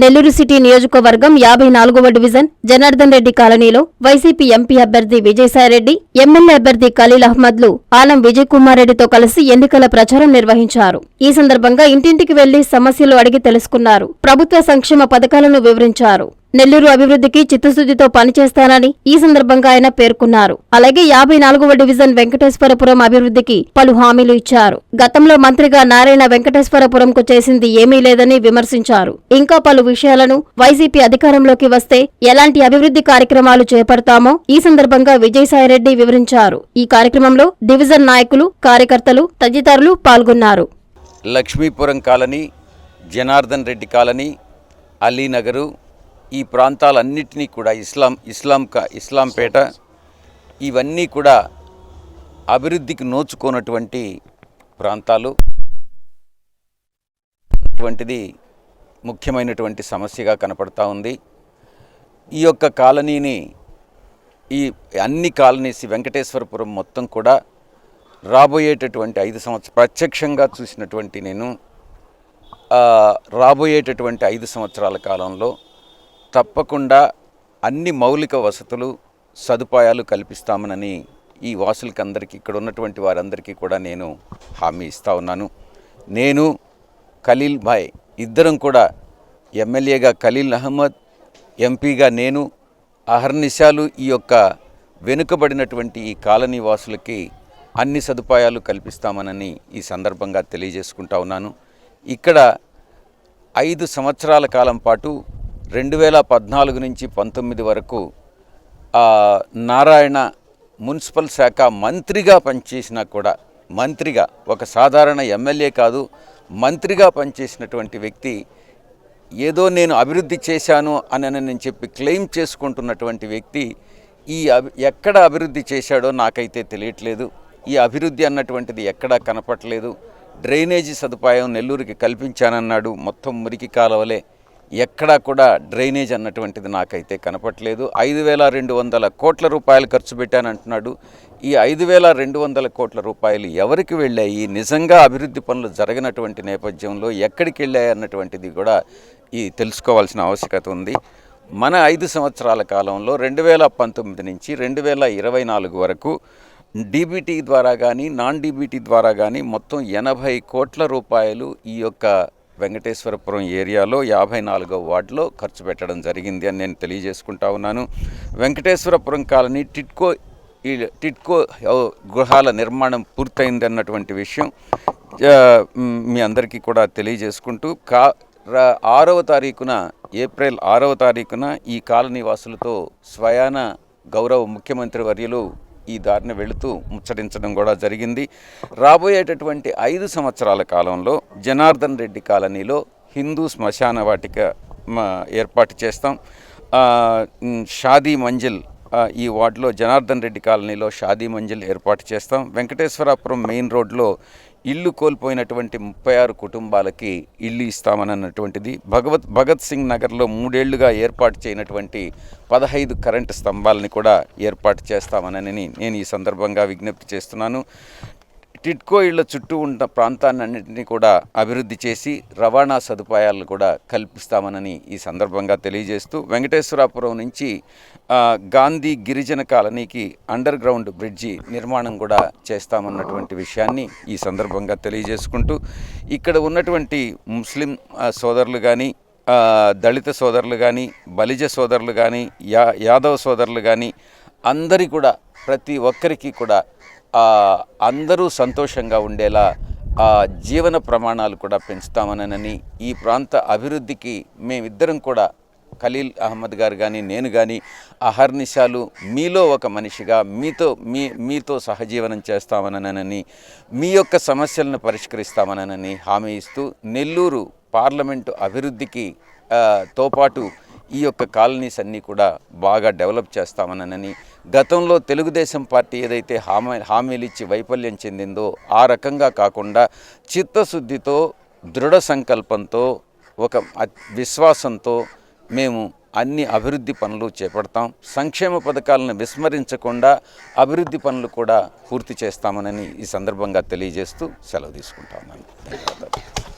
Nellore city నియోజకవర్గం యాభై నాలుగవ డివిజన్ జనార్దన్ రెడ్డి కాలనీలో వైసీపీ ఎంపీ అభ్యర్థి విజయసాయిరెడ్డి ఎమ్మెల్యే అభ్యర్థి ఖలీల్ అహ్మద్లు ఆలం విజయ్ కుమార్ రెడ్డితో కలిసి ఎన్నికల ప్రచారం నిర్వహించారు. ఈ సందర్భంగా ఇంటింటికి వెళ్ళి సమస్యలు అడిగి తెలుసుకున్నారు. ప్రభుత్వ సంక్షేమ పథకాలను వివరించారు. నెల్లూరు అభివృద్ధికి చిత్తశుద్ధితో పనిచేస్తానని ఈ సందర్భంగా ఆయన పేర్కొన్నారు. అలాగే యాభై నాలుగవ డివిజన్ వెంకటేశ్వరపురం అభివృద్ధికి పలు హామీలు ఇచ్చారు. గతంలో మంత్రిగా నారాయణ వెంకటేశ్వరపురంకు చేసింది ఏమీ లేదని విమర్శించారు. ఇంకా పలు విషయాలను వైసీపీ అధికారంలోకి వస్తే ఎలాంటి అభివృద్ధి కార్యక్రమాలు చేపడతామో ఈ సందర్భంగా విజయసాయిరెడ్డి వివరించారు. ఈ కార్యక్రమంలో డివిజన్ నాయకులు కార్యకర్తలు తదితరులు పాల్గొన్నారు. లక్ష్మీపురం కాలనీ జనార్దన్ రెడ్డి కాలనీ అలీనగరు ఈ ప్రాంతాలన్నింటినీ కూడా ఇస్లాం ఇస్లాం కా ఇస్లాంపేట ఇవన్నీ కూడా అభివృద్ధికి నోచుకోనటువంటి ప్రాంతాలు. వంటిది ముఖ్యమైనటువంటి సమస్యగా కనపడతా ఉంది. ఈ యొక్క కాలనీని ఈ అన్ని కాలనీస్ వెంకటేశ్వరపురం మొత్తం కూడా రాబోయేటటువంటి ఐదు సంవత్సరం ప్రత్యక్షంగా చూసినటువంటి నేను రాబోయేటటువంటి ఐదు సంవత్సరాల కాలంలో తప్పకుండా అన్ని మౌలిక వసతులు సదుపాయాలు కల్పిస్తామనని ఈ వాసులకి అందరికీ ఇక్కడ ఉన్నటువంటి వారందరికీ కూడా నేను హామీ ఇస్తా ఉన్నాను. నేను ఖలీల్ భాయ్ ఇద్దరం కూడా ఎమ్మెల్యేగా ఖలీల్ అహ్మద్ ఎంపీగా నేను అహర్నిశాలు ఈ యొక్క వెనుకబడినటువంటి ఈ కాలనీ వాసులకి అన్ని సదుపాయాలు కల్పిస్తామనని ఈ సందర్భంగా తెలియజేసుకుంటా ఉన్నాను. ఇక్కడ ఐదు సంవత్సరాల కాలం పాటు రెండు వేల పద్నాలుగు నుంచి పంతొమ్మిది వరకు నారాయణ మున్సిపల్ శాఖ మంత్రిగా పనిచేసినా కూడా మంత్రిగా ఒక సాధారణ ఎమ్మెల్యే కాదు మంత్రిగా పనిచేసినటువంటి వ్యక్తి ఏదో నేను అభివృద్ధి చేశాను అని నేను చెప్పి క్లెయిమ్ చేసుకుంటున్నటువంటి వ్యక్తి ఈ ఎక్కడ అభివృద్ధి చేశాడో నాకైతే తెలియట్లేదు. ఈ అభివృద్ధి అన్నటువంటిది ఎక్కడా కనపట్లేదు. డ్రైనేజీ సదుపాయం నెల్లూరుకి కల్పించానన్నాడు. మొత్తం మురికి కాలువలే. ఎక్కడా కూడా డ్రైనేజ్ అన్నటువంటిది నాకైతే కనపట్లేదు. ఐదు వేల రెండు వందల కోట్ల రూపాయలు ఖర్చు పెట్టానంటున్నాడు ఈ ఐదు వేల రెండు వందల కోట్ల రూపాయలు ఎవరికి వెళ్ళాయి? నిజంగా అభివృద్ధి పనులు జరగనటువంటి నేపథ్యంలో ఎక్కడికి వెళ్ళాయి అన్నటువంటిది కూడా ఈ తెలుసుకోవాల్సిన ఆవశ్యకత ఉంది. మన ఐదు సంవత్సరాల కాలంలో రెండు వేల పంతొమ్మిది నుంచి రెండు వేల ఇరవై నాలుగు వరకు డీబీటీ ద్వారా కానీ నాన్ డీబీటీ ద్వారా కానీ మొత్తం ఎనభై కోట్ల రూపాయలు ఈ యొక్క వెంకటేశ్వరపురం ఏరియాలో యాభై నాలుగో వార్డులో ఖర్చు పెట్టడం జరిగింది అని నేను తెలియజేసుకుంటా ఉన్నాను. వెంకటేశ్వరపురం కాలనీ టిట్కో ఈ టిట్కో గృహాల నిర్మాణం పూర్తయింది అన్నటువంటి విషయం మీ అందరికీ కూడా తెలియజేసుకుంటూ కా రా- ఆరవ తారీఖున ఏప్రిల్ ఆరవ తారీఖున ఈ కాలనీ వాసులతో స్వయాన గౌరవ ముఖ్యమంత్రి వర్యులు ఈ దారిని వెళుతూ ముచ్చటించడం కూడా జరిగింది. రాబోయేటటువంటి ఐదు సంవత్సరాల కాలంలో జనార్దన్ రెడ్డి కాలనీలో హిందూ శ్మశాన వాటిక ఏర్పాటు చేస్తాం. షాదీ మంజిల్ ఈ వార్డులో జనార్దన్ రెడ్డి కాలనీలో షాదీ మంజిల్ ఏర్పాటు చేస్తాం. వెంకటేశ్వరాపురం మెయిన్ రోడ్లో ఇల్లు కోల్పోయినటువంటి ముప్పై ఆరు కుటుంబాలకి ఇల్లు ఇస్తామని అన్నటువంటిది భగవత్ భగత్ సింగ్ నగర్లో మూడేళ్ళుగా ఏర్పాటు చేయనటువంటి పదహైదు కరెంటు స్తంభాలని కూడా ఏర్పాటు చేస్తామనని నేను ఈ సందర్భంగా విజ్ఞప్తి చేస్తున్నాను. టిట్కో ఇళ్ళ చుట్టూ ఉన్న ప్రాంతాన్నింటినీ కూడా అభివృద్ధి చేసి రవాణా సదుపాయాలను కూడా కల్పిస్తామనని ఈ సందర్భంగా తెలియజేస్తూ వెంకటేశ్వరాపురం నుంచి గాంధీ గిరిజన కాలనీకి అండర్ గ్రౌండ్ బ్రిడ్జి నిర్మాణం కూడా చేస్తామన్నటువంటి విషయాన్ని ఈ సందర్భంగా తెలియజేసుకుంటూ ఇక్కడ ఉన్నటువంటి ముస్లిం సోదరులు కానీ దళిత సోదరులు కానీ బలిజ సోదరులు కానీ యా యాదవ సోదరులు కానీ అందరి కూడా ప్రతి ఒక్కరికి కూడా అందరూ సంతోషంగా ఉండేలా ఆ జీవన ప్రమాణాలు కూడా పెంచుతామనని ఈ ప్రాంత అభివృద్ధికి మేమిద్దరం కూడా ఖలీల్ అహ్మద్ గారు కానీ నేను కానీ అహర్నిశాలు మీలో ఒక మనిషిగా మీతో మీ మీతో సహజీవనం చేస్తామనని మీ యొక్క సమస్యలను పరిష్కరిస్తామనని హామీ ఇస్తూ నెల్లూరు పార్లమెంటు అభివృద్ధికి తోపాటు ఈ యొక్క కాలనీస్ అన్నీ కూడా బాగా డెవలప్ చేస్తామనని గతంలో తెలుగుదేశం పార్టీ ఏదైతే హామీ హామీలు ఇచ్చి వైఫల్యం చెందిందో ఆ రకంగా కాకుండా చిత్తశుద్ధితో దృఢ సంకల్పంతో ఒక విశ్వాసంతో మేము అన్ని అభివృద్ధి పనులు చేపడతాం. సంక్షేమ పథకాలను విస్మరించకుండా అభివృద్ధి పనులు కూడా పూర్తి చేస్తామనని ఈ సందర్భంగా తెలియజేస్తూ సెలవు తీసుకుంటా. ఉన్నాను ధన్యవాదాలు.